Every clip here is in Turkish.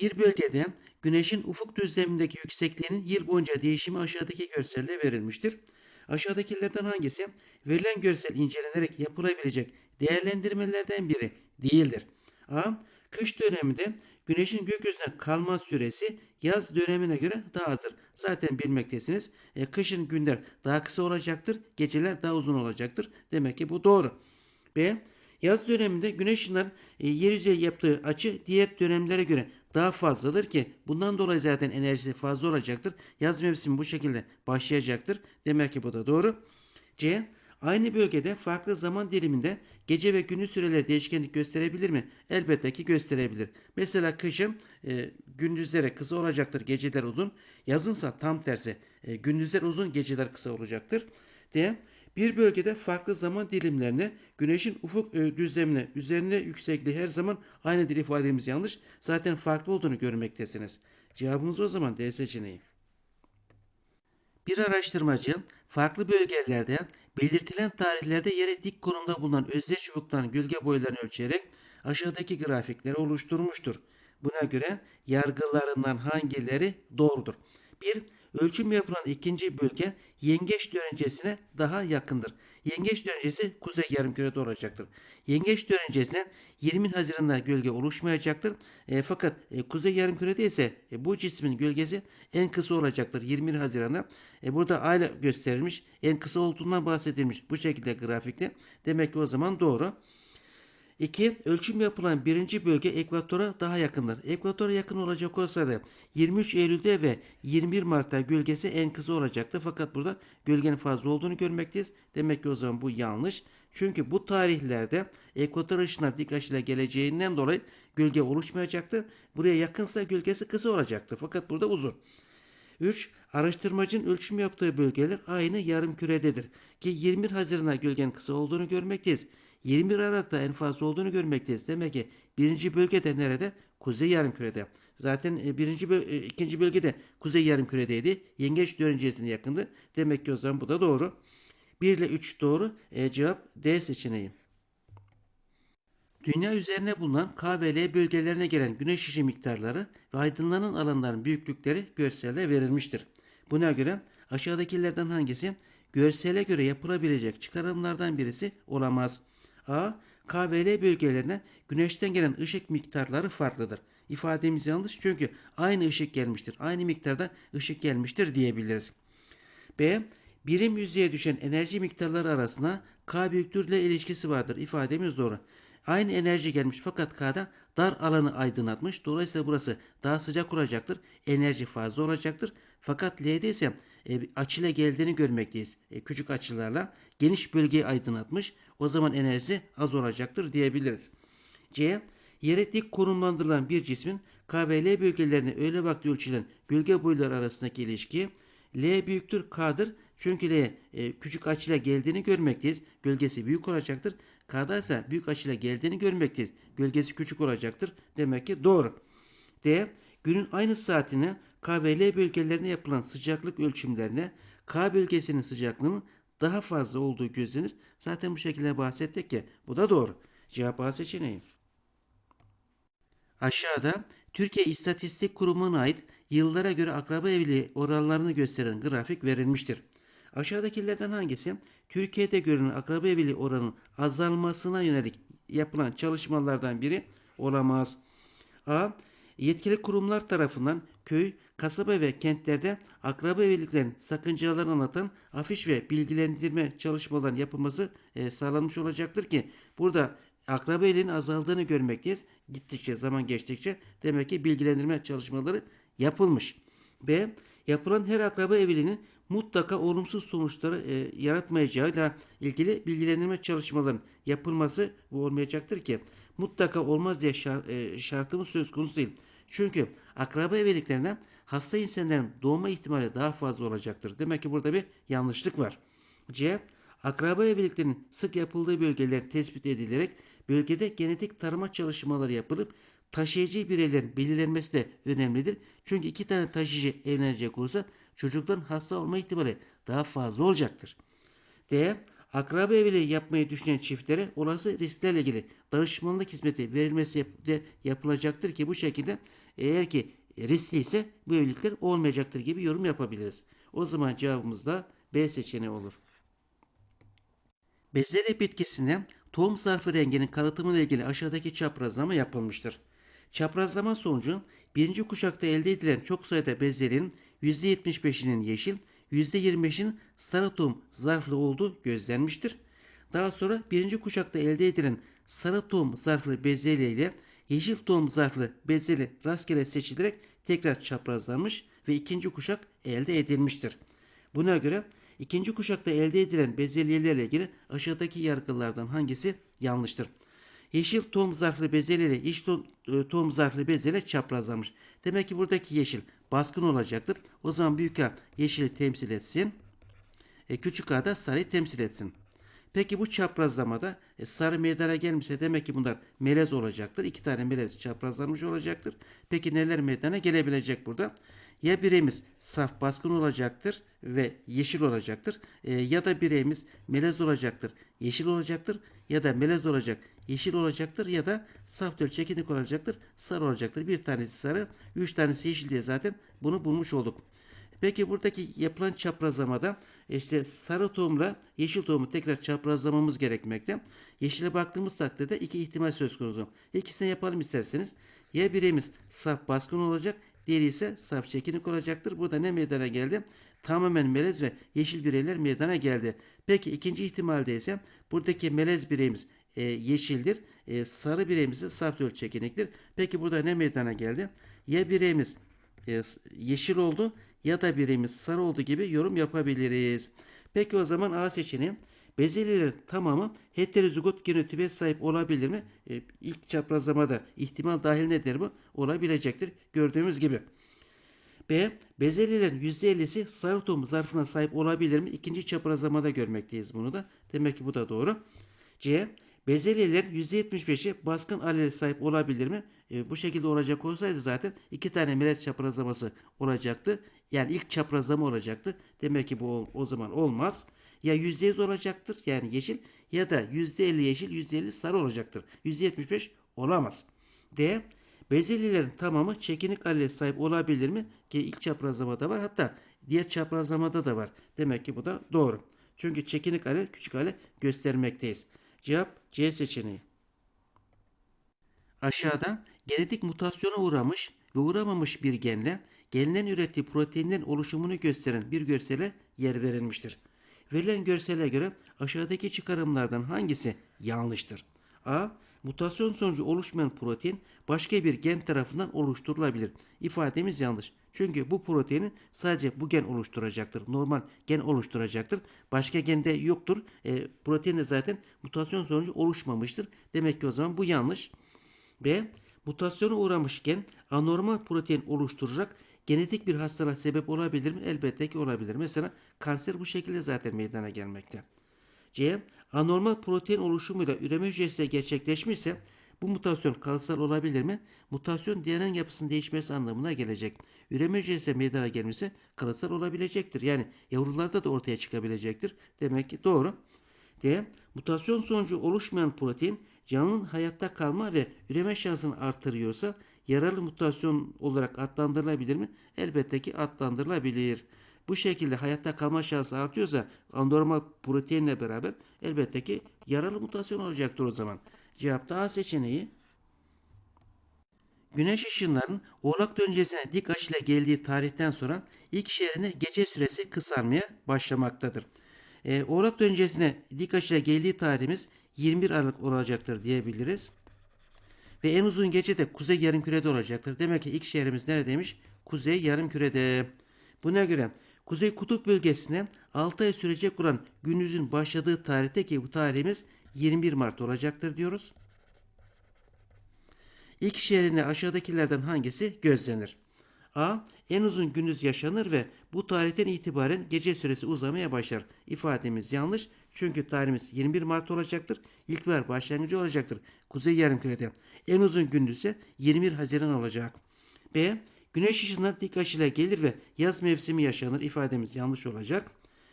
Bir bölgede güneşin ufuk düzlemindeki yüksekliğinin yıl boyunca değişimi aşağıdaki görselde verilmiştir. Aşağıdakilerden hangisi verilen görsel incelenerek yapılabilecek değerlendirmelerden biri değildir? A. Kış döneminde güneşin gökyüzüne kalma süresi yaz dönemine göre daha azdır. Zaten bilmektesiniz. E, kışın günler daha kısa olacaktır, geceler daha uzun olacaktır. Demek ki bu doğru. B. Yaz döneminde güneş ışınların e, yer yaptığı açı diğer dönemlere göre daha fazladır ki bundan dolayı zaten enerjisi fazla olacaktır. Yaz mevsimi bu şekilde başlayacaktır. Demek ki bu da doğru. C. Aynı bölgede farklı zaman diliminde gece ve gündüz süreleri değişkenlik gösterebilir mi? Elbette ki gösterebilir. Mesela kışın e, gündüzlere kısa olacaktır, geceler uzun. Yazınsa tam tersi. E, gündüzler uzun, geceler kısa olacaktır. D. Bir bölgede farklı zaman dilimlerine güneşin ufuk e, düzlemine üzerinde yüksekliği her zaman aynıdır ifademiz yanlış. Zaten farklı olduğunu görmektesiniz. Cevabımız o zaman D seçeneği. Bir araştırmacı farklı bölgelerde belirtilen tarihlerde yere dik konumda bulunan özdeş çubukların gölge boylarını ölçerek aşağıdaki grafikleri oluşturmuştur. Buna göre yargılarından hangileri doğrudur? 1. Ölçüm yapılan ikinci bölge yengeç dönencesine daha yakındır. Yengeç dönencesi kuzey yarımkürede olacaktır. Yengeç dönencesine 20 Haziran'da gölge oluşmayacaktır. E, fakat e, kuzey yarımkürede ise e, bu cismin gölgesi en kısa olacaktır 20 Haziran'da. E, burada ayla gösterilmiş en kısa olduğundan bahsedilmiş bu şekilde grafikte. Demek ki o zaman doğru. 2. Ölçüm yapılan birinci bölge ekvatora daha yakındır. Ekvatora yakın olacak olsa da 23 Eylül'de ve 21 Mart'ta gölgesi en kısa olacaktı. Fakat burada gölgenin fazla olduğunu görmekteyiz. Demek ki o zaman bu yanlış. Çünkü bu tarihlerde ekvator ışınlar dik açıyla geleceğinden dolayı gölge oluşmayacaktı. Buraya yakınsa gölgesi kısa olacaktı. Fakat burada uzun. 3. Araştırmacının ölçüm yaptığı bölgeler aynı yarım kürededir. Ki 21 Haziran'a gölgenin kısa olduğunu görmekteyiz. 21 Aralık'ta en fazla olduğunu görmekteyiz. Demek ki birinci bölgede nerede? Kuzey yarımkürede. Zaten e, birinci böl- e, ikinci bölgede kuzey yarımküredeydi. Yengeç dönencesine yakındı. Demek ki o zaman bu da doğru. 1 ile 3 doğru. E, cevap D seçeneği. Dünya üzerine bulunan K ve L bölgelerine gelen güneş ışığı miktarları ve aydınlanan alanların büyüklükleri görselde verilmiştir. Buna göre aşağıdakilerden hangisi görsele göre yapılabilecek çıkarımlardan birisi olamaz? A. K ve L bölgelerine güneşten gelen ışık miktarları farklıdır. İfademiz yanlış çünkü aynı ışık gelmiştir. Aynı miktarda ışık gelmiştir diyebiliriz. B. Birim yüzeye düşen enerji miktarları arasında K büyüklüğüyle ilişkisi vardır. İfademiz doğru. Aynı enerji gelmiş fakat K'da dar alanı aydınlatmış. Dolayısıyla burası daha sıcak olacaktır. Enerji fazla olacaktır. Fakat L'de ise e, açıyla geldiğini görmekteyiz. E, küçük açılarla geniş bölgeyi aydınlatmış. O zaman enerjisi az olacaktır diyebiliriz. C. Yere dik konumlandırılan bir cismin K ve L bölgelerine öğle vakti ölçülen bölge boyları arasındaki ilişki L büyüktür K'dır. Çünkü L e, küçük açıyla geldiğini görmekteyiz. Gölgesi büyük olacaktır. K'da ise büyük açıyla geldiğini görmekteyiz. Gölgesi küçük olacaktır. Demek ki doğru. D. Günün aynı saatine K ve L bölgelerine yapılan sıcaklık ölçümlerine K bölgesinin sıcaklığının daha fazla olduğu gözlenir. Zaten bu şekilde bahsettik ki bu da doğru. Cevap A seçeneği. Aşağıda Türkiye İstatistik Kurumu'na ait yıllara göre akraba evliliği oranlarını gösteren grafik verilmiştir. Aşağıdakilerden hangisi Türkiye'de görülen akraba evliliği oranının azalmasına yönelik yapılan çalışmalardan biri olamaz? A. Yetkili kurumlar tarafından köy, kasaba ve kentlerde akraba evliliklerin sakıncalarını anlatan afiş ve bilgilendirme çalışmalarının yapılması e, sağlanmış olacaktır ki burada akraba evliliğinin azaldığını görmekteyiz. Gittikçe zaman geçtikçe demek ki bilgilendirme çalışmaları yapılmış. B. Yapılan her akraba evliliğinin mutlaka olumsuz sonuçları e, yaratmayacağıyla ilgili bilgilendirme çalışmalarının yapılması bu olmayacaktır ki mutlaka olmaz diye şar, e, şartımız söz konusu değil. Çünkü akraba evliliklerinden hasta insanların doğma ihtimali daha fazla olacaktır. Demek ki burada bir yanlışlık var. C. Akraba evliliklerinin sık yapıldığı bölgeler tespit edilerek bölgede genetik tarama çalışmaları yapılıp taşıyıcı bireylerin belirlenmesi de önemlidir. Çünkü iki tane taşıyıcı evlenecek olursa çocukların hasta olma ihtimali daha fazla olacaktır. D. Akraba evliliği yapmayı düşünen çiftlere olası risklerle ilgili danışmanlık hizmeti verilmesi yap- yapılacaktır ki bu şekilde Eğer ki riskli ise bu evlilikler olmayacaktır gibi yorum yapabiliriz. O zaman cevabımız da B seçeneği olur. Bezelye bitkisinde tohum zarfı renginin kalıtımıyla ilgili aşağıdaki çaprazlama yapılmıştır. Çaprazlama sonucu birinci kuşakta elde edilen çok sayıda bezelyenin %75'inin yeşil, %25'inin sarı tohum zarflı olduğu gözlenmiştir. Daha sonra birinci kuşakta elde edilen sarı tohum zarflı bezelye ile yeşil tohum zarflı bezelye rastgele seçilerek tekrar çaprazlanmış ve ikinci kuşak elde edilmiştir. Buna göre ikinci kuşakta elde edilen bezelyelerle ilgili aşağıdaki yargılardan hangisi yanlıştır? Yeşil tohum zarflı bezelye ile yeşil e, tohum zarflı bezelye çaprazlanmış. Demek ki buradaki yeşil baskın olacaktır. O zaman büyük A yeşili temsil etsin. E, küçük A da sarıyı temsil etsin. Peki bu çaprazlamada e, sarı meydana gelmişse demek ki bunlar melez olacaktır. İki tane melez çaprazlanmış olacaktır. Peki neler meydana gelebilecek burada? Ya bireyimiz saf baskın olacaktır ve yeşil olacaktır. E, ya da bireyimiz melez olacaktır, yeşil olacaktır. Ya da melez olacak, yeşil olacaktır. Ya da saf döl çekinik olacaktır, sarı olacaktır. Bir tanesi sarı, üç tanesi yeşil diye zaten bunu bulmuş olduk. Peki buradaki yapılan çaprazlamada işte sarı tohumla yeşil tohumu tekrar çaprazlamamız gerekmekte. Yeşile baktığımız takdirde iki ihtimal söz konusu. İkisini yapalım isterseniz. Ya birimiz saf baskın olacak, diğeri ise saf çekinik olacaktır. Burada ne meydana geldi? Tamamen melez ve yeşil bireyler meydana geldi. Peki ikinci ihtimalde ise buradaki melez bireyimiz e, yeşildir. E, sarı bireyimiz ise saf döl çekiniktir. Peki burada ne meydana geldi? Ya bireyimiz e, yeşil oldu ya da birimiz sarı oldu gibi yorum yapabiliriz. Peki o zaman A seçeneği bezelyelerin tamamı heterozigot genotipe sahip olabilir mi? E, ilk çaprazlamada ihtimal dahil nedir bu? Olabilecektir. Gördüğümüz gibi. B. Bezelyelerin %50'si sarı tohum zarfına sahip olabilir mi? İkinci çaprazlamada görmekteyiz bunu da. Demek ki bu da doğru. C. Bezelyelerin %75'i baskın alele sahip olabilir mi? E, bu şekilde olacak olsaydı zaten iki tane melez çaprazlaması olacaktı. Yani ilk çaprazlama olacaktı. Demek ki bu o zaman olmaz. Ya %100 olacaktır yani yeşil ya da %50 yeşil %50 sarı olacaktır. %75 olamaz. D. Bezelyelerin tamamı çekinik alele sahip olabilir mi? Ki ilk çaprazlamada var hatta diğer çaprazlamada da var. Demek ki bu da doğru. Çünkü çekinik ale küçük ale göstermekteyiz. Cevap C seçeneği. Aşağıda genetik mutasyona uğramış ve uğramamış bir genle genden ürettiği proteinlerin oluşumunu gösteren bir görsele yer verilmiştir. Verilen görsele göre aşağıdaki çıkarımlardan hangisi yanlıştır? A. Mutasyon sonucu oluşmayan protein başka bir gen tarafından oluşturulabilir. İfademiz yanlış. Çünkü bu proteini sadece bu gen oluşturacaktır. Normal gen oluşturacaktır. Başka gende yoktur. E, protein de zaten mutasyon sonucu oluşmamıştır. Demek ki o zaman bu yanlış. B. Mutasyona uğramış gen anormal protein oluşturarak genetik bir hastalığa sebep olabilir mi? Elbette ki olabilir. Mesela kanser bu şekilde zaten meydana gelmekte. C. Anormal protein oluşumuyla üreme hücresi gerçekleşmişse bu mutasyon kalıtsal olabilir mi? Mutasyon DNA'nın yapısının değişmesi anlamına gelecek. Üreme hücresi meydana gelmişse kalıtsal olabilecektir. Yani yavrularda da ortaya çıkabilecektir. Demek ki doğru. D. Mutasyon sonucu oluşmayan protein canlının hayatta kalma ve üreme şansını artırıyorsa yararlı mutasyon olarak adlandırılabilir mi? Elbette ki adlandırılabilir. Bu şekilde hayatta kalma şansı artıyorsa anormal proteinle beraber elbette ki yararlı mutasyon olacaktır o zaman. Cevap da A seçeneği. Güneş ışınlarının oğlak döncesine dik açıyla geldiği tarihten sonra ilk şehrine gece süresi kısalmaya başlamaktadır. Ee, oğlak döncesine dik açıyla geldiği tarihimiz 21 Aralık olacaktır diyebiliriz. Ve en uzun gece de kuzey yarımkürede olacaktır. Demek ki ilk şehrimiz neredeymiş? Kuzey yarımkürede. Buna göre Kuzey Kutup bölgesine 6 ay sürecek olan gündüzün başladığı tarihte ki bu tarihimiz 21 Mart olacaktır diyoruz. İlk şehrinde aşağıdakilerden hangisi gözlenir? A. En uzun gündüz yaşanır ve bu tarihten itibaren gece süresi uzamaya başlar. İfademiz yanlış. Çünkü tarihimiz 21 Mart olacaktır. İlkbahar başlangıcı olacaktır. Kuzey yarımkürede. En uzun gündüz ise 21 Haziran olacak. B. Güneş ışınları dik açıyla gelir ve yaz mevsimi yaşanır. İfademiz yanlış olacak.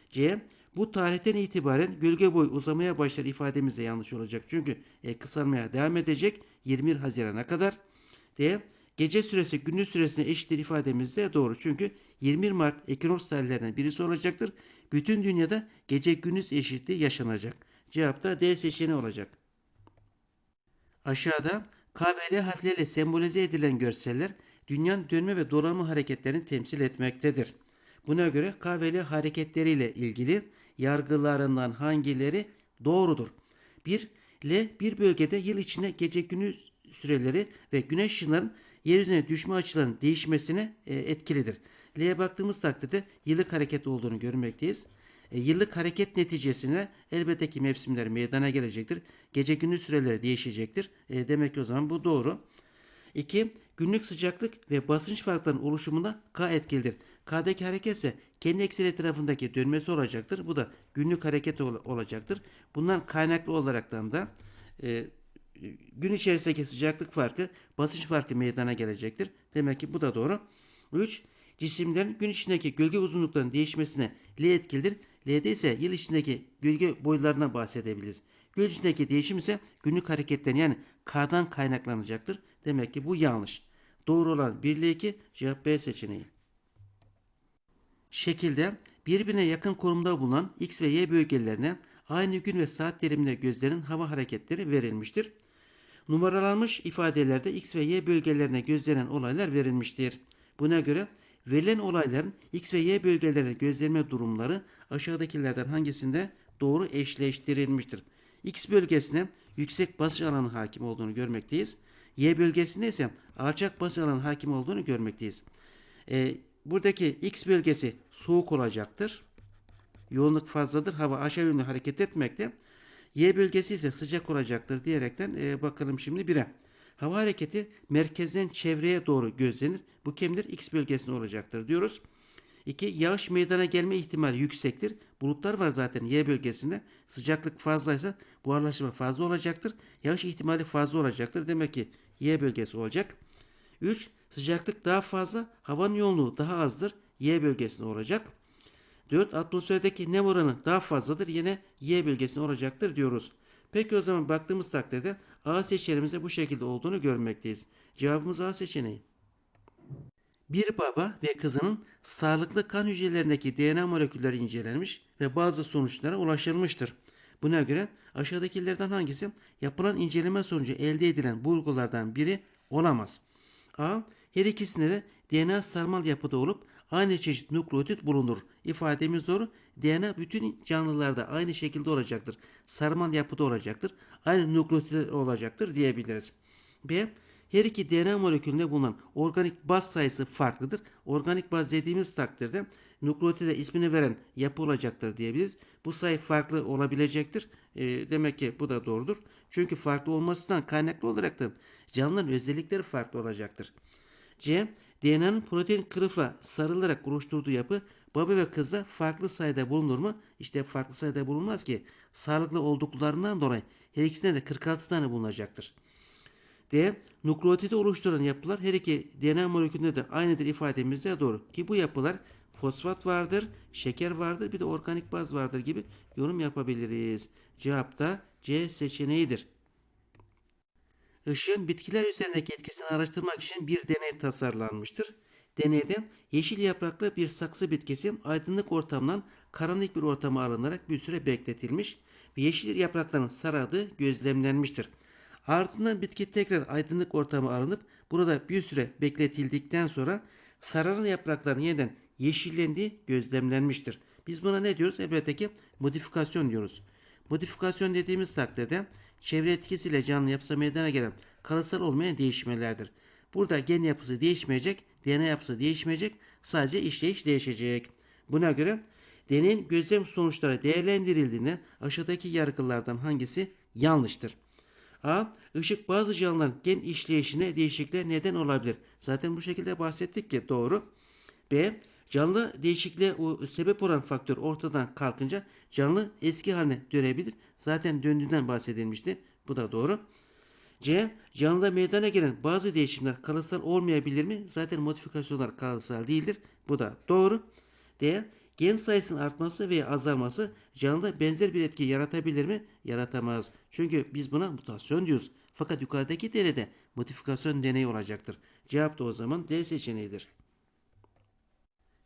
C. Bu tarihten itibaren gölge boyu uzamaya başlar ifademiz de yanlış olacak. Çünkü e, kısalmaya devam edecek 21 Haziran'a kadar. D. gece süresi gündüz süresine eşittir ifademiz de doğru. Çünkü 21 Mart ekinoks tarihlerinden birisi olacaktır. Bütün dünyada gece gündüz eşitliği yaşanacak. Cevap da D seçeneği olacak. Aşağıda K ve L harfleriyle sembolize edilen görseller dünyanın dönme ve dolanma hareketlerini temsil etmektedir. Buna göre K ve L hareketleriyle ilgili yargılarından hangileri doğrudur? 1. L bir bölgede yıl içinde gece gündüz süreleri ve güneş ışınlarının yeryüzüne düşme açılarının değişmesine e, etkilidir. L'ye baktığımız takdirde yıllık hareket olduğunu görmekteyiz. E, yıllık hareket neticesinde elbette ki mevsimler meydana gelecektir. Gece gündüz süreleri değişecektir. E, demek ki o zaman bu doğru. 2. Günlük sıcaklık ve basınç farklarının oluşumunda K etkilidir. K'daki hareket ise kendi ekseni etrafındaki dönmesi olacaktır. Bu da günlük hareket ol- olacaktır. Bundan kaynaklı olaraktan da e, gün içerisindeki sıcaklık farkı basınç farkı meydana gelecektir. Demek ki bu da doğru. 3. Cisimlerin gün içindeki gölge uzunluklarının değişmesine L etkilidir. L'de ise yıl içindeki gölge boylarından bahsedebiliriz. Gün içindeki değişim ise günlük hareketten yani K'dan kaynaklanacaktır. Demek ki bu yanlış. Doğru olan 1 ile 2 cevap B seçeneği. Şekilde birbirine yakın konumda bulunan X ve Y bölgelerine aynı gün ve saat diliminde gözlerin hava hareketleri verilmiştir. Numaralanmış ifadelerde X ve Y bölgelerine gözlenen olaylar verilmiştir. Buna göre verilen olayların X ve Y bölgelerine gözlenme durumları aşağıdakilerden hangisinde doğru eşleştirilmiştir? X bölgesine yüksek basınç alanı hakim olduğunu görmekteyiz. Y bölgesinde ise alçak basınç alanı hakim olduğunu görmekteyiz. Ee, buradaki X bölgesi soğuk olacaktır. Yoğunluk fazladır. Hava aşağı yönlü hareket etmekte. Y bölgesi ise sıcak olacaktır diyerekten e, bakalım şimdi 1'e. Hava hareketi merkezden çevreye doğru gözlenir. Bu kimdir? X bölgesinde olacaktır diyoruz. 2. Yağış meydana gelme ihtimali yüksektir. Bulutlar var zaten Y bölgesinde. Sıcaklık fazlaysa buharlaşma fazla olacaktır. Yağış ihtimali fazla olacaktır. Demek ki Y bölgesi olacak. 3. Sıcaklık daha fazla, havanın yoğunluğu daha azdır. Y bölgesinde olacak. 4. Atmosferdeki nem oranı daha fazladır. Yine Y bölgesinde olacaktır diyoruz. Peki o zaman baktığımız takdirde A seçeneğimizde bu şekilde olduğunu görmekteyiz. Cevabımız A seçeneği. Bir baba ve kızının sağlıklı kan hücrelerindeki DNA molekülleri incelenmiş ve bazı sonuçlara ulaşılmıştır. Buna göre aşağıdakilerden hangisi yapılan inceleme sonucu elde edilen bulgulardan biri olamaz? A. Her ikisinde de DNA sarmal yapıda olup aynı çeşit nukleotit bulunur. İfademiz doğru. DNA bütün canlılarda aynı şekilde olacaktır. Sarmal yapıda olacaktır. Aynı nukleotit olacaktır diyebiliriz. B. Her iki DNA molekülünde bulunan organik baz sayısı farklıdır. Organik baz dediğimiz takdirde nukleotide ismini veren yapı olacaktır diyebiliriz. Bu sayı farklı olabilecektir. E, demek ki bu da doğrudur. Çünkü farklı olmasından kaynaklı olarak da canlıların özellikleri farklı olacaktır. C. DNA'nın protein kılıfla sarılarak oluşturduğu yapı baba ve kızda farklı sayıda bulunur mu? İşte farklı sayıda bulunmaz ki. Sağlıklı olduklarından dolayı her ikisinde de 46 tane bulunacaktır. D. Nukleotidi oluşturan yapılar her iki DNA molekülünde de aynıdır ifademizde doğru. Ki bu yapılar fosfat vardır, şeker vardır, bir de organik baz vardır gibi yorum yapabiliriz. Cevap da C seçeneğidir. Işığın bitkiler üzerindeki etkisini araştırmak için bir deney tasarlanmıştır. Deneyde yeşil yapraklı bir saksı bitkisi aydınlık ortamdan karanlık bir ortama alınarak bir süre bekletilmiş ve yeşil yaprakların sarardığı gözlemlenmiştir. Ardından bitki tekrar aydınlık ortama alınıp burada bir süre bekletildikten sonra sararan yaprakların yeniden yeşillendiği gözlemlenmiştir. Biz buna ne diyoruz? Elbette ki modifikasyon diyoruz. Modifikasyon dediğimiz takdirde çevre etkisiyle canlı yapısı meydana gelen kalıtsal olmayan değişmelerdir. Burada gen yapısı değişmeyecek, DNA yapısı değişmeyecek, sadece işleyiş değişecek. Buna göre deneyin gözlem sonuçları değerlendirildiğinde aşağıdaki yargılardan hangisi yanlıştır? A. Işık bazı canlıların gen işleyişine değişikliğe neden olabilir. Zaten bu şekilde bahsettik ki doğru. B. Canlı değişikliğe o sebep olan faktör ortadan kalkınca canlı eski haline dönebilir. Zaten döndüğünden bahsedilmişti. Bu da doğru. C. Canlıda meydana gelen bazı değişimler kalıtsal olmayabilir mi? Zaten modifikasyonlar kalıtsal değildir. Bu da doğru. D. Gen sayısının artması veya azalması canlıda benzer bir etki yaratabilir mi? Yaratamaz. Çünkü biz buna mutasyon diyoruz. Fakat yukarıdaki denede modifikasyon deneyi olacaktır. Cevap da o zaman D seçeneğidir.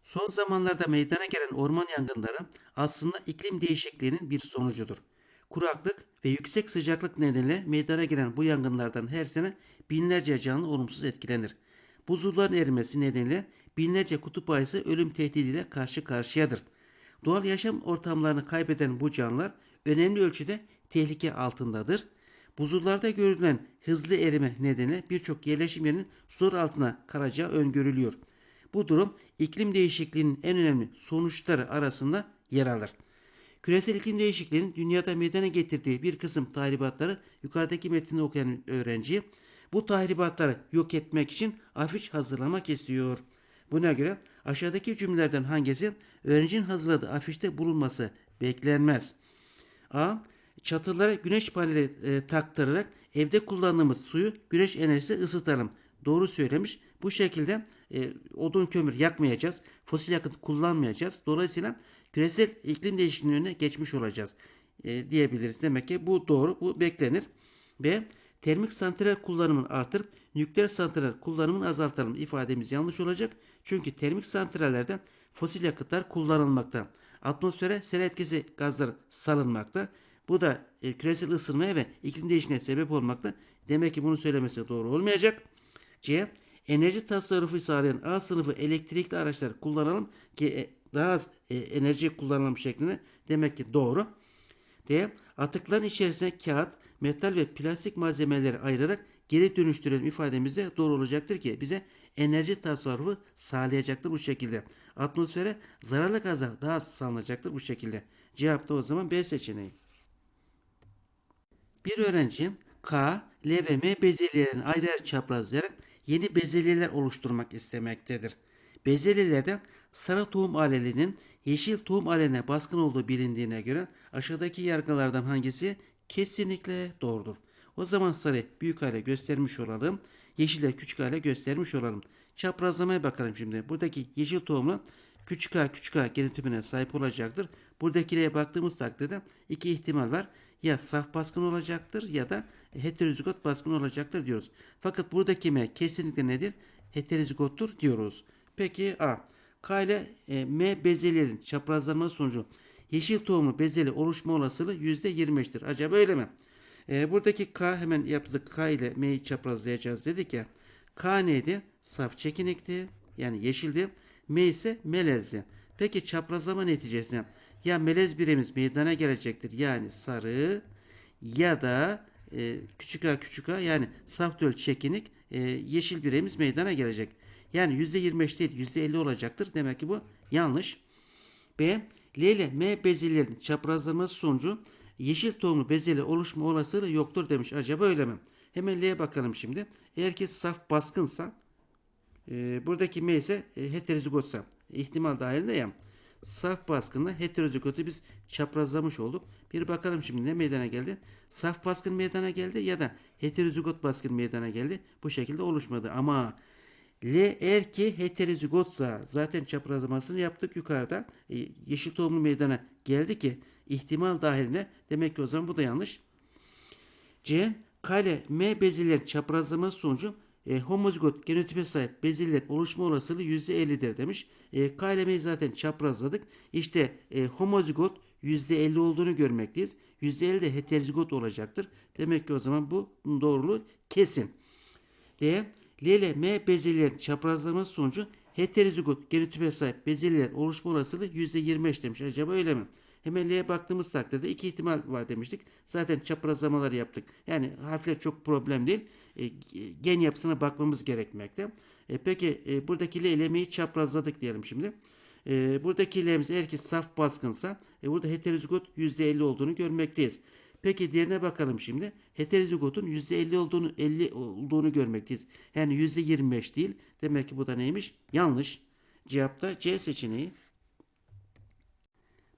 Son zamanlarda meydana gelen orman yangınları aslında iklim değişikliğinin bir sonucudur. Kuraklık ve yüksek sıcaklık nedeniyle meydana gelen bu yangınlardan her sene binlerce canlı olumsuz etkilenir. Buzulların erimesi nedeniyle binlerce kutup ayısı ölüm tehdidiyle karşı karşıyadır. Doğal yaşam ortamlarını kaybeden bu canlılar önemli ölçüde tehlike altındadır. Buzullarda görülen hızlı erime nedeniyle birçok yerleşim yerinin sular altına kalacağı öngörülüyor. Bu durum iklim değişikliğinin en önemli sonuçları arasında yer alır. Küresel iklim değişikliğinin dünyada meydana getirdiği bir kısım tahribatları yukarıdaki metni okuyan öğrenci bu tahribatları yok etmek için afiş hazırlamak istiyor. Buna göre aşağıdaki cümlelerden hangisi öğrencinin hazırladığı afişte bulunması beklenmez? A. Çatılara güneş paneli e, taktırarak evde kullandığımız suyu güneş enerjisi ısıtalım. Doğru söylemiş. Bu şekilde e, odun kömür yakmayacağız. Fosil yakıt kullanmayacağız. Dolayısıyla küresel iklim değişikliğinin önüne geçmiş olacağız e, diyebiliriz. Demek ki bu doğru. Bu beklenir. B. Termik santral kullanımını artırıp nükleer santral kullanımını azaltalım ifademiz yanlış olacak. Çünkü termik santrallerde fosil yakıtlar kullanılmakta. Atmosfere sera etkisi gazlar salınmakta. Bu da e, küresel ısınmaya ve iklim değişikliğine sebep olmakta. Demek ki bunu söylemesi doğru olmayacak. C. Enerji tasarrufu sağlayan A sınıfı elektrikli araçlar kullanalım ki e, daha az e, enerji kullanalım şeklinde. Demek ki doğru. D. Atıkların içerisine kağıt, metal ve plastik malzemeleri ayırarak geri dönüştürelim ifademiz de doğru olacaktır ki bize enerji tasarrufu sağlayacaktır bu şekilde. Atmosfere zararlı gazlar daha az salınacaktır bu şekilde. Cevap da o zaman B seçeneği. Bir öğrenci K, L ve M bezelyelerini ayrı ayrı çaprazlayarak yeni bezelyeler oluşturmak istemektedir. Bezelyelerde sarı tohum alelinin yeşil tohum aleline baskın olduğu bilindiğine göre aşağıdaki yargılardan hangisi kesinlikle doğrudur. O zaman sarı büyük hale göstermiş olalım. Yeşile küçük hale göstermiş olalım. Çaprazlamaya bakalım şimdi. Buradaki yeşil tohumlu küçük a küçük a genotipine sahip olacaktır. Buradakilere baktığımız takdirde iki ihtimal var. Ya saf baskın olacaktır ya da heterozigot baskın olacaktır diyoruz. Fakat buradaki M kesinlikle nedir? Heterozigottur diyoruz. Peki A. K ile e, M bezelyelerin çaprazlanma sonucu yeşil tohumlu bezelye oluşma olasılığı %25'tir. Acaba öyle mi? E, buradaki K hemen yaptık. K ile M'yi çaprazlayacağız dedik ya. K neydi? Saf çekinikti. Yani yeşildi. M ise melezdi. Peki çaprazlama neticesinde ya melez birimiz meydana gelecektir. Yani sarı ya da e, küçük a küçük a yani saf döl çekinik e, yeşil birimiz meydana gelecek. Yani %25 değil %50 olacaktır. Demek ki bu yanlış. B. L ile M bezelyelerin çaprazlaması sonucu yeşil tohumlu bezelye oluşma olasılığı yoktur demiş. Acaba öyle mi? Hemen L'ye bakalım şimdi. Eğer ki saf baskınsa e, buradaki M ise e, heterozigotsa ihtimal dahilinde ya saf baskınla heterozigotu biz çaprazlamış olduk. Bir bakalım şimdi ne meydana geldi? Saf baskın meydana geldi ya da heterozigot baskın meydana geldi. Bu şekilde oluşmadı ama L eğer ki heterozigotsa zaten çaprazlamasını yaptık yukarıda. E, yeşil tohumlu meydana geldi ki ihtimal dahilinde demek ki o zaman bu da yanlış. C. Kale M bezelyerin çaprazlaması sonucu e, homozigot genotipe sahip bezelyelerin oluşma olasılığı %50'dir demiş. E, K ile M'yi zaten çaprazladık. İşte e, homozigot %50 olduğunu görmekteyiz. %50 de heterozigot olacaktır. Demek ki o zaman bu doğruluğu kesin. D. L ile M bezelyelerin çaprazlaması sonucu heterozigot genotipe sahip bezelyeler oluşma olasılığı %25 demiş. Acaba öyle mi? Hemen L'ye baktığımız takdirde iki ihtimal var demiştik. Zaten çaprazlamaları yaptık. Yani harfler çok problem değil. E, gen yapısına bakmamız gerekmekte. E, peki e, buradaki L ile M'yi çaprazladık diyelim şimdi. E, buradaki L'miz eğer ki saf baskınsa e, burada heterozigot %50 olduğunu görmekteyiz. Peki diğerine bakalım şimdi. Heterozigotun %50 olduğunu 50 olduğunu görmekteyiz. Yani %25 değil. Demek ki bu da neymiş? Yanlış. Cevap da C seçeneği.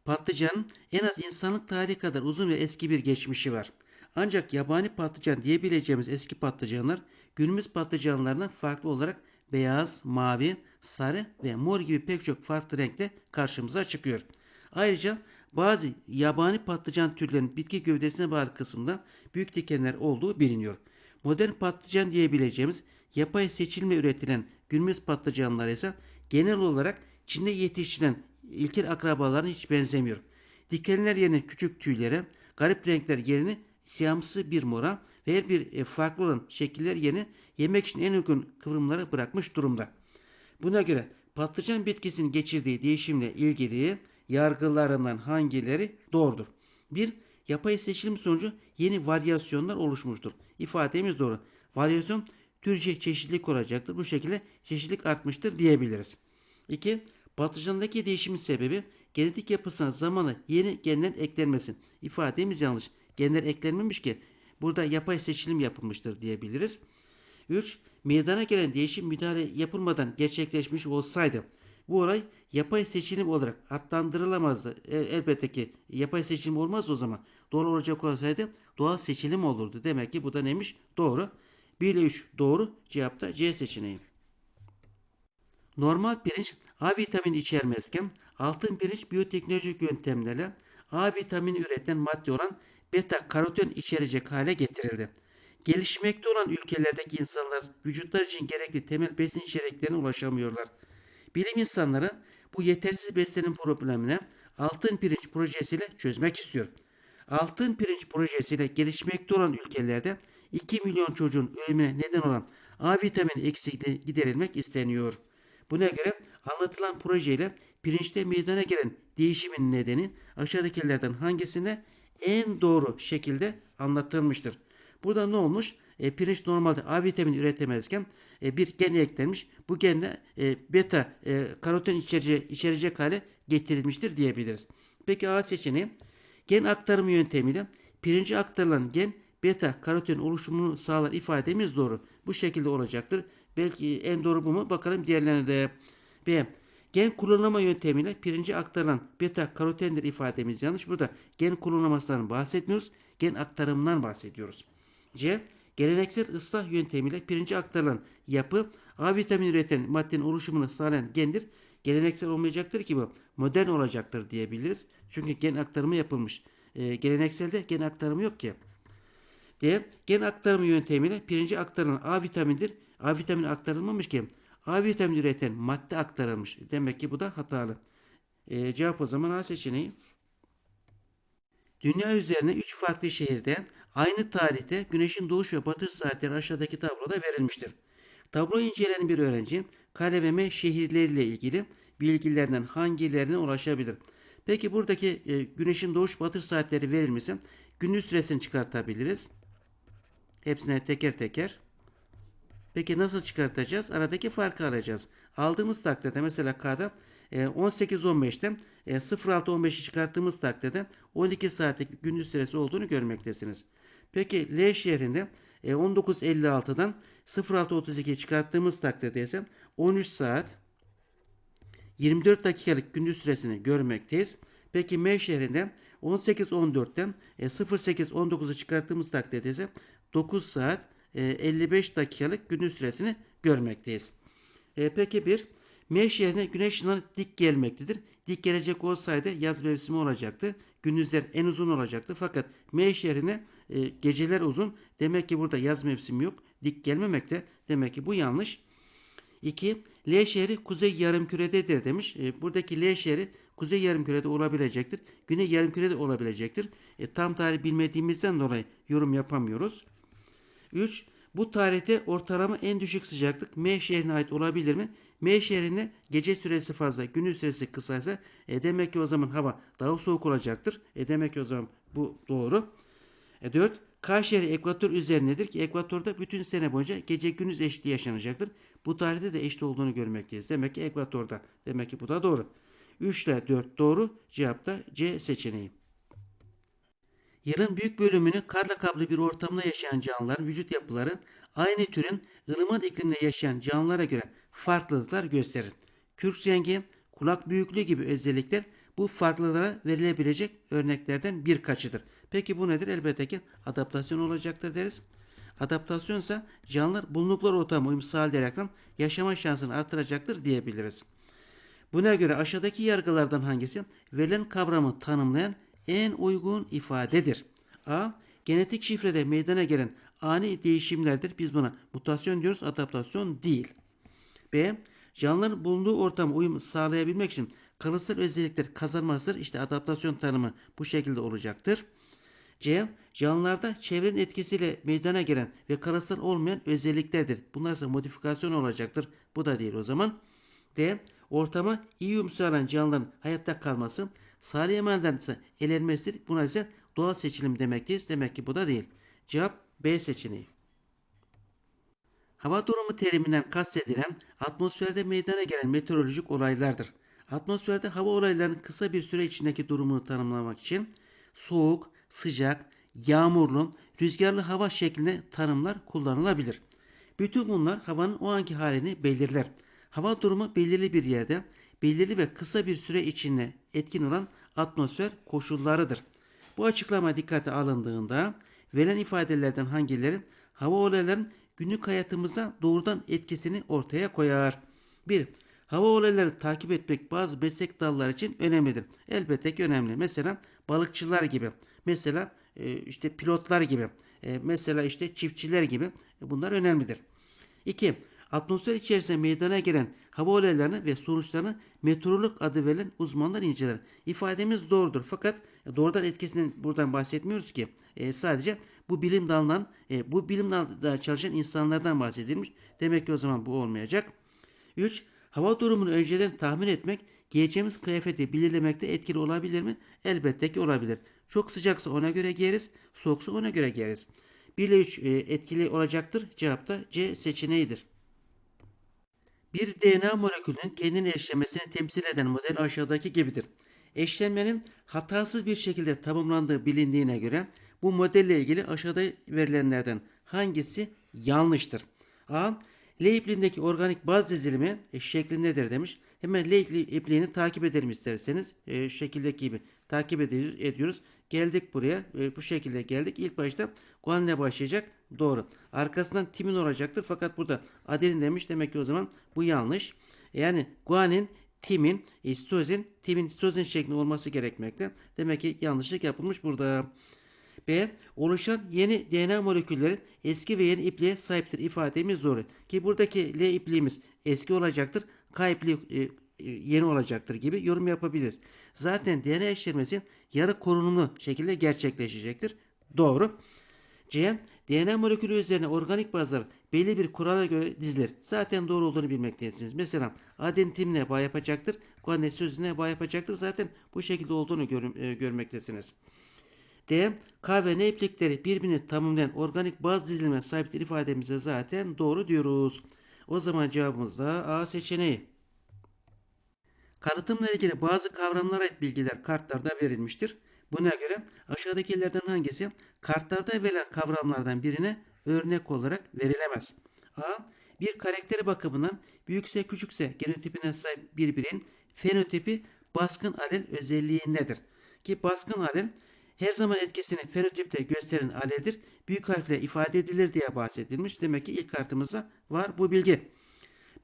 Patlıcanın en az insanlık tarihi kadar uzun ve eski bir geçmişi var. Ancak yabani patlıcan diyebileceğimiz eski patlıcanlar günümüz patlıcanlarından farklı olarak beyaz, mavi, sarı ve mor gibi pek çok farklı renkte karşımıza çıkıyor. Ayrıca bazı yabani patlıcan türlerinin bitki gövdesine bağlı kısımda büyük dikenler olduğu biliniyor. Modern patlıcan diyebileceğimiz yapay seçilme üretilen günümüz patlıcanlar ise genel olarak Çin'de yetiştirilen ilkel akrabalarına hiç benzemiyor. Dikenler yerine küçük tüylere, garip renkler yerine siyamsı bir mora ve her bir e, farklı olan şekiller yerine yemek için en uygun kıvrımları bırakmış durumda. Buna göre patlıcan bitkisinin geçirdiği değişimle ilgili yargılarından hangileri doğrudur? 1. Yapay seçilim sonucu yeni varyasyonlar oluşmuştur. İfademiz doğru. Varyasyon türce çeşitlilik olacaktır. Bu şekilde çeşitlilik artmıştır diyebiliriz. 2. Patlıcandaki değişimin sebebi genetik yapısına zamanla yeni genler eklenmesi. İfademiz yanlış. Genler eklenmemiş ki burada yapay seçilim yapılmıştır diyebiliriz. 3. Meydana gelen değişim müdahale yapılmadan gerçekleşmiş olsaydı bu olay yapay seçilim olarak adlandırılamazdı. E, elbette ki yapay seçilim olmaz o zaman. Doğru olacak olsaydı doğal seçilim olurdu. Demek ki bu da neymiş? Doğru. 1 ile 3 doğru. Cevap da C seçeneği. Normal pirinç A vitamini içermezken altın pirinç biyoteknolojik yöntemlerle A vitamini üreten madde olan beta karoten içerecek hale getirildi. Gelişmekte olan ülkelerdeki insanlar vücutlar için gerekli temel besin içeriklerine ulaşamıyorlar. Bilim insanları bu yetersiz beslenim problemine altın pirinç projesiyle çözmek istiyor. Altın pirinç projesiyle gelişmekte olan ülkelerde 2 milyon çocuğun ölümüne neden olan A vitamini eksikliği giderilmek isteniyor. Buna göre anlatılan projeyle pirinçte meydana gelen değişimin nedeni aşağıdakilerden hangisinde en doğru şekilde anlatılmıştır. Burada ne olmuş? E, pirinç normalde A vitamini üretemezken e, bir gen eklenmiş. Bu genle e, beta e, karoten içerecek, içerecek hale getirilmiştir diyebiliriz. Peki A seçeneği gen aktarımı yöntemiyle pirince aktarılan gen beta karoten oluşumunu sağlar ifademiz doğru. Bu şekilde olacaktır. Belki en doğru bu mu? Bakalım diğerlerine de. B. Gen kullanılma yöntemiyle pirince aktarılan beta karotendir ifademiz yanlış. Burada gen kullanılmasından bahsetmiyoruz. Gen aktarımından bahsediyoruz. C. Geleneksel ıslah yöntemiyle pirince aktarılan yapı A vitamini üreten maddenin oluşumunu sağlayan gendir. Geleneksel olmayacaktır ki bu. Modern olacaktır diyebiliriz. Çünkü gen aktarımı yapılmış. E, gelenekselde gen aktarımı yok ki. D. Gen aktarımı yöntemiyle pirince aktarılan A vitamindir. A vitamini aktarılmamış ki A vitamini üreten madde aktarılmış. Demek ki bu da hatalı. E, cevap o zaman A seçeneği. Dünya üzerine 3 farklı şehirde aynı tarihte güneşin doğuş ve batış saatleri aşağıdaki tabloda verilmiştir. Tablo inceleyen bir öğrenci me şehirleriyle ilgili bilgilerden hangilerine ulaşabilir? Peki buradaki e, güneşin doğuş batış saatleri verilmişse gündüz süresini çıkartabiliriz. Hepsine teker teker. Peki nasıl çıkartacağız? Aradaki farkı alacağız. Aldığımız takdirde mesela K'da 18-15'ten 06-15'i çıkarttığımız takdirde 12 saatlik gündüz süresi olduğunu görmektesiniz. Peki L şehrinde 19.56'dan 06.32 çıkarttığımız takdirde ise 13 saat 24 dakikalık gündüz süresini görmekteyiz. Peki M şehrinde 18.14'ten 08.19'u çıkarttığımız takdirde ise 9 saat 55 dakikalık gündüz süresini görmekteyiz. E, peki bir M şehrine güneş ışınları dik gelmektedir. Dik gelecek olsaydı yaz mevsimi olacaktı. Gündüzler en uzun olacaktı. Fakat M şehrine e, geceler uzun. Demek ki burada yaz mevsimi yok. Dik gelmemekte. Demek ki bu yanlış. 2. L şehri kuzey yarımkürededir demiş. E, buradaki L şehri kuzey yarımkürede olabilecektir. Güney yarımkürede olabilecektir. E, tam tarih bilmediğimizden dolayı yorum yapamıyoruz. 3. Bu tarihte ortalama en düşük sıcaklık M şehrine ait olabilir mi? M şehrinde gece süresi fazla, gündüz süresi kısaysa e demek ki o zaman hava daha soğuk olacaktır. E demek ki o zaman bu doğru. E 4. K şehri ekvator üzerindedir ki ekvatorda bütün sene boyunca gece gündüz eşitliği yaşanacaktır. Bu tarihte de eşit olduğunu görmekteyiz. Demek ki ekvatorda. Demek ki bu da doğru. 3 ile 4 doğru. Cevap da C seçeneği. Yılın büyük bölümünü karla kaplı bir ortamda yaşayan canlıların vücut yapıları aynı türün ılıman iklimde yaşayan canlılara göre farklılıklar gösterir. Kürk rengi, kulak büyüklüğü gibi özellikler bu farklılıklara verilebilecek örneklerden birkaçıdır. Peki bu nedir? Elbette ki adaptasyon olacaktır deriz. Adaptasyon ise canlılar bulundukları ortama uyum sağlayarak yaşama şansını artıracaktır diyebiliriz. Buna göre aşağıdaki yargılardan hangisi verilen kavramı tanımlayan en uygun ifadedir? A. Genetik şifrede meydana gelen ani değişimlerdir. Biz buna mutasyon diyoruz, adaptasyon değil. B. Canlıların bulunduğu ortama uyum sağlayabilmek için kalıtsal özellikler kazanmasıdır. İşte adaptasyon tanımı bu şekilde olacaktır. C. Canlılarda çevrenin etkisiyle meydana gelen ve kalıtsal olmayan özelliklerdir. Bunlar ise modifikasyon olacaktır. Bu da değil o zaman. D. Ortama iyi uyum sağlayan canlıların hayatta kalması, sağlayamayanların ise elenmesidir. Buna ise doğal seçilim demekteyiz. Demek ki bu da değil. Cevap B seçeneği. Hava durumu teriminden kastedilen atmosferde meydana gelen meteorolojik olaylardır. Atmosferde hava olaylarının kısa bir süre içindeki durumunu tanımlamak için soğuk, sıcak, yağmurlu, rüzgarlı hava şeklinde tanımlar kullanılabilir. Bütün bunlar havanın o anki halini belirler. Hava durumu belirli bir yerde, belirli ve kısa bir süre içinde etkin olan atmosfer koşullarıdır. Bu açıklama dikkate alındığında verilen ifadelerden hangileri hava olaylarının günlük hayatımıza doğrudan etkisini ortaya koyar? 1. Hava olaylarını takip etmek bazı meslek dalları için önemlidir. Elbette ki önemli. Mesela balıkçılar gibi, mesela e, işte pilotlar gibi, e, mesela işte çiftçiler gibi e, bunlar önemlidir. 2. Atmosfer içerisinde meydana gelen hava olaylarını ve sonuçlarını meteorolog adı verilen uzmanlar inceler. İfademiz doğrudur fakat doğrudan etkisinden buradan bahsetmiyoruz ki. E, sadece bu bilim dalından, e, bu bilim dalında çalışan insanlardan bahsedilmiş. Demek ki o zaman bu olmayacak. 3. Hava durumunu önceden tahmin etmek giyeceğimiz kıyafeti belirlemekte etkili olabilir mi? Elbette ki olabilir. Çok sıcaksa ona göre giyeriz, soğuksa ona göre giyeriz. 1 ile 3 e, etkili olacaktır. Cevap da C seçeneğidir. Bir DNA molekülünün kendini eşlemesini temsil eden model aşağıdaki gibidir. Eşlenmenin hatasız bir şekilde tamamlandığı bilindiğine göre bu modelle ilgili aşağıda verilenlerden hangisi yanlıştır? A. L ipliğindeki organik baz dizilimi e, şeklindedir demiş. Hemen L ipliğini takip edelim isterseniz. E, şekildeki gibi takip ediyoruz. Geldik buraya. E, bu şekilde geldik. İlk başta guanine başlayacak. Doğru. Arkasından timin olacaktır. Fakat burada adenin demiş. Demek ki o zaman bu yanlış. Yani guanin, timin, istozin, timin, istozin şeklinde olması gerekmekte. Demek ki yanlışlık yapılmış burada. B. Oluşan yeni DNA molekülleri eski ve yeni ipliğe sahiptir ifademiz doğru. Ki buradaki L ipliğimiz eski olacaktır. K ipliği e, e, yeni olacaktır gibi yorum yapabiliriz. Zaten DNA eşleşmesi yarı korunumlu şekilde gerçekleşecektir. Doğru. C. DNA molekülü üzerine organik bazlar belli bir kurala göre dizilir. Zaten doğru olduğunu bilmektesiniz. Mesela aden timine bağ yapacaktır. Guanin sözüne bağ yapacaktır. Zaten bu şekilde olduğunu gör, e, görmektesiniz. D. K ve N iplikleri birbirini tamamlayan organik baz dizilimine sahiptir ifademize zaten doğru diyoruz. O zaman cevabımız da A seçeneği. Kalıtımla ilgili bazı kavramlara ait bilgiler kartlarda verilmiştir. Buna göre aşağıdakilerden hangisi kartlarda verilen kavramlardan birine örnek olarak verilemez? A. Bir karakteri bakımından büyükse küçükse genotipine sahip bir bireyin fenotipi baskın alel özelliğindedir. Ki baskın alel her zaman etkisini fenotipte gösteren aleldir. Büyük harfle ifade edilir diye bahsedilmiş. Demek ki ilk kartımızda var bu bilgi.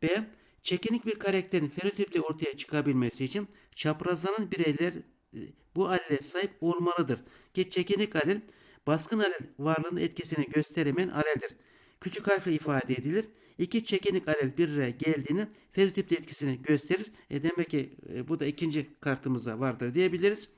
B. Çekinik bir karakterin fenotiple ortaya çıkabilmesi için çaprazlanan bireyler e, bu alele sahip olmalıdır. Ki çekinik alel baskın alel varlığının etkisini gösteremeyen aleldir. Küçük harfle ifade edilir. İki çekinik alel bir araya geldiğini fenotipte etkisini gösterir. E demek ki e, bu da ikinci kartımızda vardır diyebiliriz.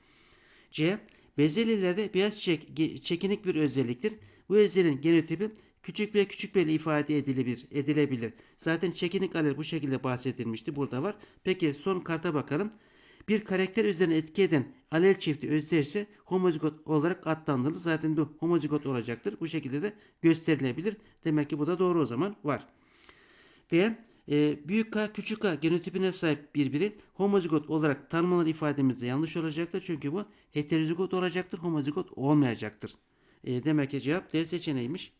C. Bezelyelerde beyaz çek, çekinik bir özelliktir. Bu özelliğin genotipi küçük ve küçük bir ifade edilebilir, edilebilir. Zaten çekinik alel bu şekilde bahsedilmişti. Burada var. Peki son karta bakalım. Bir karakter üzerine etki eden alel çifti özdeşse homozigot olarak adlandırılır. Zaten bu homozigot olacaktır. Bu şekilde de gösterilebilir. Demek ki bu da doğru o zaman var. D. E, büyük K küçük K genotipine sahip bir biri homozigot olarak tanımlanan ifademizde yanlış olacaktır. Çünkü bu heterozigot olacaktır. Homozigot olmayacaktır. E, demek ki cevap D seçeneğiymiş.